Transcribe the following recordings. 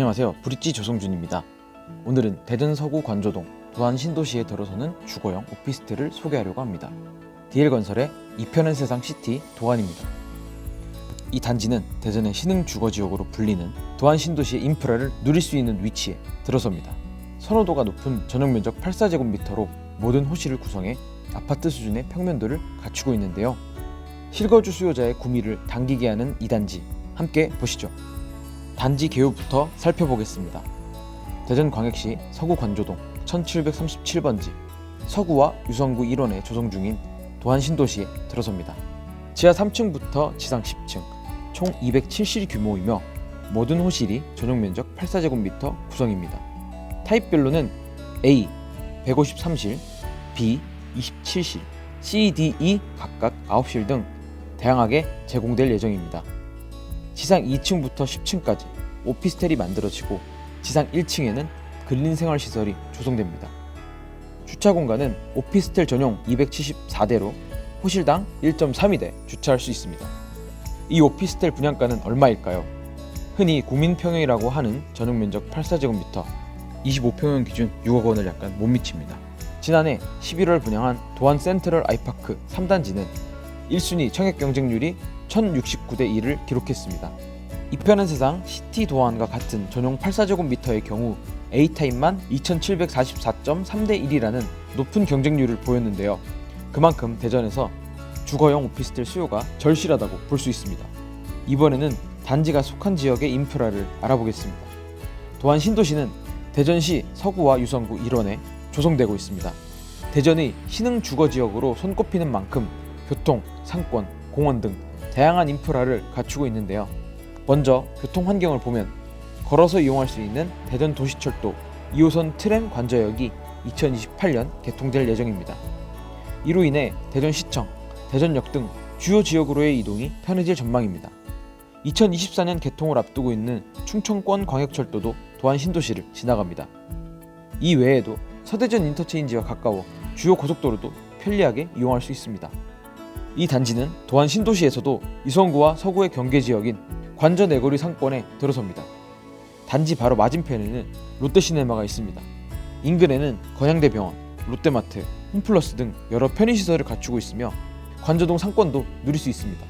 안녕하세요. 브릿지 조성준입니다. 오늘은 대전 서구 관조동 도안 신도시에 들어서는 주거용 오피스텔을 소개하려고 합니다. DL건설의 이편한 세상 시티 도안입니다. 이 단지는 대전의 신흥 주거 지역으로 불리는 도안 신도시의 인프라를 누릴 수 있는 위치에 들어섭니다. 선호도가 높은 전용 면적 84제곱미터로 모든 호실을 구성해 아파트 수준의 평면도를 갖추고 있는데요. 실거주 수요자의 구미를 당기게 하는 이 단지 함께 보시죠. 단지 개요부터 살펴보겠습니다. 대전광역시 서구 관조동 1737번지 서구와 유성구 1원에 조성 중인 도안신도시에 들어섭니다. 지하 3층부터 지상 10층 총 207실 규모이며 모든 호실이 전용 면적 84제곱미터 구성입니다. 타입별로는 A 153실, B 27실, C, D, E 각각 9실 등 다양하게 제공될 예정입니다. 지상 2층부터 10층까지 오피스텔이 만들어지고 지상 1층에는 근린생활시설이 조성됩니다. 주차 공간은 오피스텔 전용 274대로 호실당 1.32대 주차할 수 있습니다. 이 오피스텔 분양가는 얼마일까요? 흔히 국민평형이라고 하는 전용 면적 84제곱미터 25평형 기준 6억 원을 약간 못 미칩니다. 지난해 11월 분양한 도안 센트럴 아이파크 3단지는 1순위 청약 경쟁률이 1069대 1을 기록했습니다. 이편한 세상 시티 도안과 같은 전용 84제곱미터의 경우 A타입만 2744.3대 1이라는 높은 경쟁률을 보였는데요. 그만큼 대전에서 주거용 오피스텔 수요가 절실하다고 볼 수 있습니다. 이번에는 단지가 속한 지역의 인프라를 알아보겠습니다. 도안 신도시는 대전시 서구와 유성구 일원에 조성되고 있습니다. 대전의 신흥 주거 지역으로 손꼽히는 만큼 교통, 상권, 공원 등 다양한 인프라를 갖추고 있는데요. 먼저 교통 환경을 보면 걸어서 이용할 수 있는 대전 도시철도 2호선 트램 관저역이 2028년 개통될 예정입니다. 이로 인해 대전시청, 대전역 등 주요 지역으로의 이동이 편해질 전망입니다. 2024년 개통을 앞두고 있는 충청권 광역철도도 도안 신도시를 지나갑니다. 이 외에도 서대전 인터체인지와 가까워 주요 고속도로도 편리하게 이용할 수 있습니다. 이 단지는 도안 신도시에서도 이성구와 서구의 경계 지역인 관저 내거리 상권에 들어섭니다. 단지 바로 맞은편에는 롯데시네마가 있습니다. 인근에는 건양대병원, 롯데마트, 홈플러스 등 여러 편의시설을 갖추고 있으며 관저동 상권도 누릴 수 있습니다.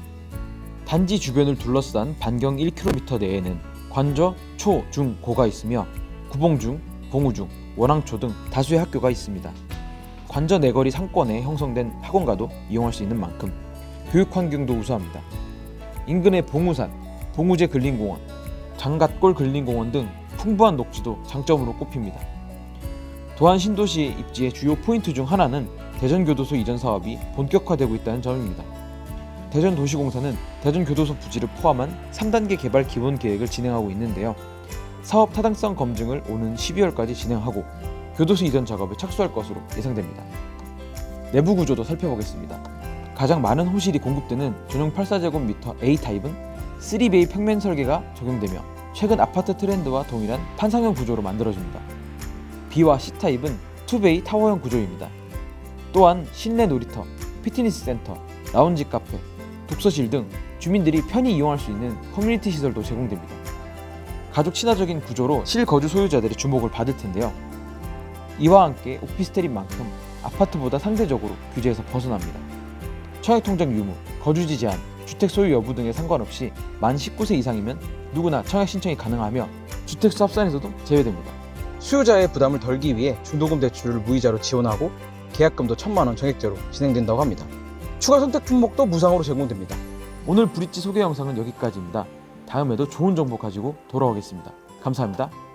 단지 주변을 둘러싼 반경 1km 내에는 관저, 초, 중, 고가 있으며 구봉중, 봉우중, 원앙초 등 다수의 학교가 있습니다. 관저 내거리 상권에 형성된 학원가도 이용할 수 있는 만큼 교육 환경도 우수합니다. 인근의 봉우산, 봉우제 근린공원, 장갓골 근린공원 등 풍부한 녹지도 장점으로 꼽힙니다. 도안 신도시 입지의 주요 포인트 중 하나는 대전교도소 이전 사업이 본격화되고 있다는 점입니다. 대전도시공사는 대전교도소 부지를 포함한 3단계 개발 기본 계획을 진행하고 있는데요. 사업 타당성 검증을 오는 12월까지 진행하고 교도소 이전 작업에 착수할 것으로 예상됩니다. 내부 구조도 살펴보겠습니다. 가장 많은 호실이 공급되는 전용 84제곱미터 A 타입은 3베이 평면 설계가 적용되며 최근 아파트 트렌드와 동일한 판상형 구조로 만들어집니다. B와 C 타입은 2베이 타워형 구조입니다. 또한 실내 놀이터, 피트니스 센터, 라운지 카페, 독서실 등 주민들이 편히 이용할 수 있는 커뮤니티 시설도 제공됩니다. 가족 친화적인 구조로 실거주 소유자들의 주목을 받을 텐데요. 이와 함께 오피스텔인 만큼 아파트보다 상대적으로 규제에서 벗어납니다. 청약통장 유무, 거주지 제한, 주택 소유 여부 등에 상관없이 만 19세 이상이면 누구나 청약 신청이 가능하며 주택수 합산에서도 제외됩니다. 수요자의 부담을 덜기 위해 중도금 대출을 무이자로 지원하고 계약금도 천만 원 정액제로 진행된다고 합니다. 추가 선택 품목도 무상으로 제공됩니다. 오늘 브릿지 소개 영상은 여기까지입니다. 다음에도 좋은 정보 가지고 돌아오겠습니다. 감사합니다.